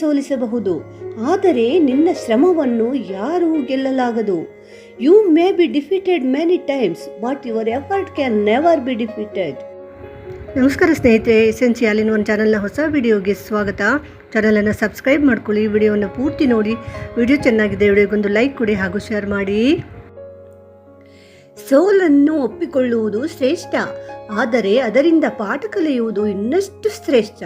ಸೋಲಿಸಬಹುದು. ಆದರೆ ನಿನ್ನ ಶ್ರಮವನ್ನು ಯಾರೂ ಗೆಲ್ಲಲಾಗದು. You may B defeated many times but your effort can never B defeated ನಮಸ್ಕಾರ ಸ್ನೇಹಿತರೆ ಎಸೆನ್ಸಿಯಲ್ ಇನ್ ಒಂದು ಚಾನಲ್ನ ಹೊಸ ವಿಡಿಯೋಗೆ ಸ್ವಾಗತ. ಚಾನಲನ್ನು ಸಬ್ಸ್ಕ್ರೈಬ್ ಮಾಡ್ಕೊಳ್ಳಿ ವಿಡಿಯೋವನ್ನು ಪೂರ್ತಿ ನೋಡಿ. ವಿಡಿಯೋ ಚೆನ್ನಾಗಿದೆ ವಿಡಿಯೋಗೊಂದು ಲೈಕ್ ಕೊಡಿ ಹಾಗೂ ಶೇರ್ ಮಾಡಿ. ಸೋಲನ್ನು ಒಪ್ಪಿಕೊಳ್ಳುವುದು ಶ್ರೇಷ್ಠ ಆದರೆ ಅದರಿಂದ ಪಾಠ ಕಲಿಯುವುದು ಇನ್ನಷ್ಟು ಶ್ರೇಷ್ಠ.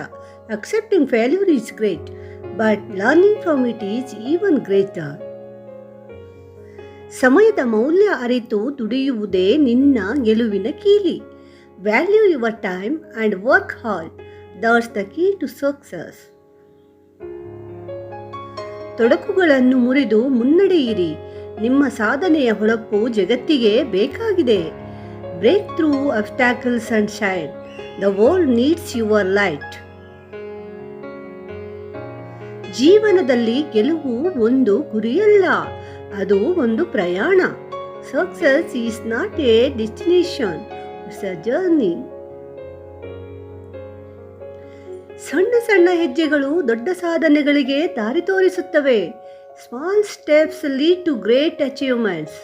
Accepting failure is great but learning from it is even greater ಸಮಯದ ಮೌಲ್ಯ ಅರಿತು ದುಡಿಯುವುದೇ ನಿನ್ನ ಗೆಲುವಿನ ಕೀಲಿ. Value your time and work hard that's the key to success ತೊಡಕುಗಳನ್ನು ಮುರಿದು ಮುನ್ನಡೆಯಿರಿ ನಿಮ್ಮ ಸಾಧನೆಯ ಹೊಳಪು ಜಗತ್ತಿಗೆ ಬೇಕಾಗಿದೆ. Break through obstacles and shine the world needs your light ಜೀವನದಲ್ಲಿ ಗೆಲುವು ಒಂದು ಗುರಿಯಲ್ಲ, ಅದು ಒಂದು ಪ್ರಯಾಣ. Success is not a destination journey ಸಣ್ಣ ಸಣ್ಣ ಹೆಜ್ಜೆಗಳು ದೊಡ್ಡ ಸಾಧನೆಗಳಿಗೆ ದಾರಿ ತೋರಿಸುತ್ತವೆ. Small steps lead to great achievements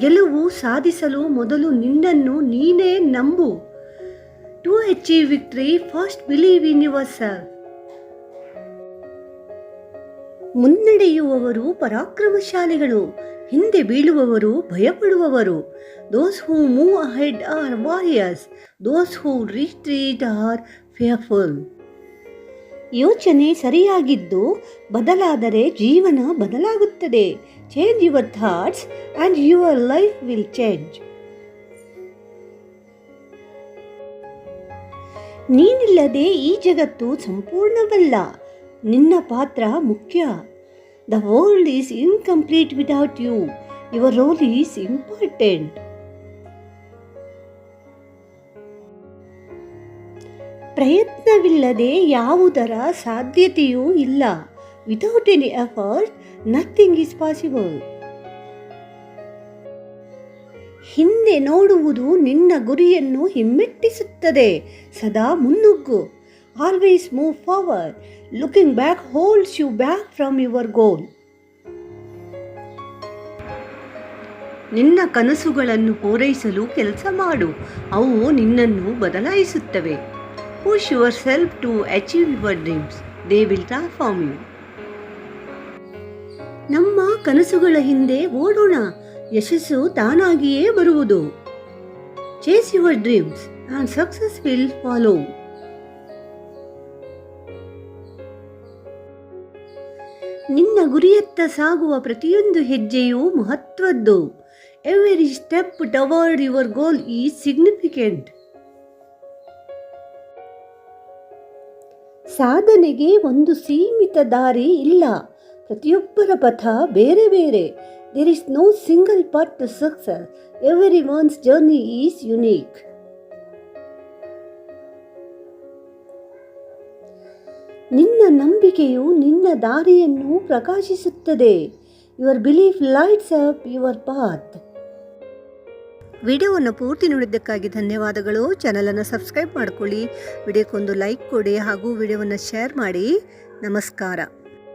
ಗೆಲುವು ಸಾಧಿಸಲು ಮೊದಲು ನಿನ್ನನ್ನು ನೀನೇ ನಂಬು. Achieve victory first believe in yourself ಮುನ್ನಡೆಯುವವರು ಪರಾಕ್ರಮಶಾಲಿಗಳು, ಹಿಂದೆ ಬೀಳುವವರು ಭಯಪಡುವವರು. Those who move ahead are warriors those who retreat are fearful ಯೋಚನೆ ಸರಿಯಾಗಿದ್ದು ಬದಲಾದರೆ ಜೀವನ ಬದಲಾಗುತ್ತದೆ. Change your thoughts and your life will change ನೀನಿಲ್ಲದೆ ಈ ಜಗತ್ತು ಸಂಪೂರ್ಣವಲ್ಲ. ನಿನ್ನ ಪಾತ್ರ ಮುಖ್ಯ. The world is incomplete without you your role is important ಪ್ರಯತ್ನವಿಲ್ಲದೆ ಯಾವುದರ ಸಾಧ್ಯತೆಯೂ ಇಲ್ಲ. Without any effort nothing is possible ಹಿಂದೆ ನೋಡುವುದು ನಿನ್ನ ಗುರಿಯನ್ನು ಹಿಮ್ಮೆಟ್ಟಿಸುತ್ತದೆ. ಸದಾ ಮುನ್ನುಗ್ಗು. Always move forward looking back holds you back from your goal ನಿನ್ನ ಕನಸುಗಳನ್ನು ಪೂರೈಸಲು ಕೆಲಸ ಮಾಡು. ಅವು ನಿನ್ನನ್ನು ಬದಲಾಯಿಸುತ್ತವೆ. Push yourself to achieve your dreams they will transform you ನಮ್ಮ ಕನಸುಗಳ ಹಿಂದೆ ಓಡೋಣ. ಯಶಸ್ಸು ತಾನಾಗಿಯೇ ಬರುವುದು. Chase your dreams and success will follow ನಿನ್ನ ಗುರಿಯತ್ತ ಸಾಗುವ ಪ್ರತಿಯೊಂದು ಹೆಜ್ಜೆಯೂ ಮಹತ್ವದ್ದು. Every step toward your goal is significant ಸಾಧನೆಗೆ ಒಂದು ಸೀಮಿತ ದಾರಿ ಇಲ್ಲ. ಪ್ರತಿಯೊಬ್ಬರ ಪಥ ಬೇರೆ ಬೇರೆ. There is no single part to success everyone's journey is unique ನಿನ್ನ ನಂಬಿಕೆಯು ನಿನ್ನ ದಾರಿಯನ್ನು ಪ್ರಕಾಶಿಸುತ್ತದೆ. Your belief lights up your path ವಿಡಿಯೋವನ್ನು ಪೂರ್ತಿ ನೋಡಿದ್ದಕ್ಕಾಗಿ ಧನ್ಯವಾದಗಳು. ಚಾನಲನ್ನು ಸಬ್ಸ್ಕ್ರೈಬ್ ಮಾಡಿಕೊಳ್ಳಿ. ವಿಡಿಯೋಕ್ಕೊಂದು ಲೈಕ್ ಕೊಡಿ ಹಾಗೂ ವಿಡಿಯೋವನ್ನು ಶೇರ್ ಮಾಡಿ. ನಮಸ್ಕಾರ.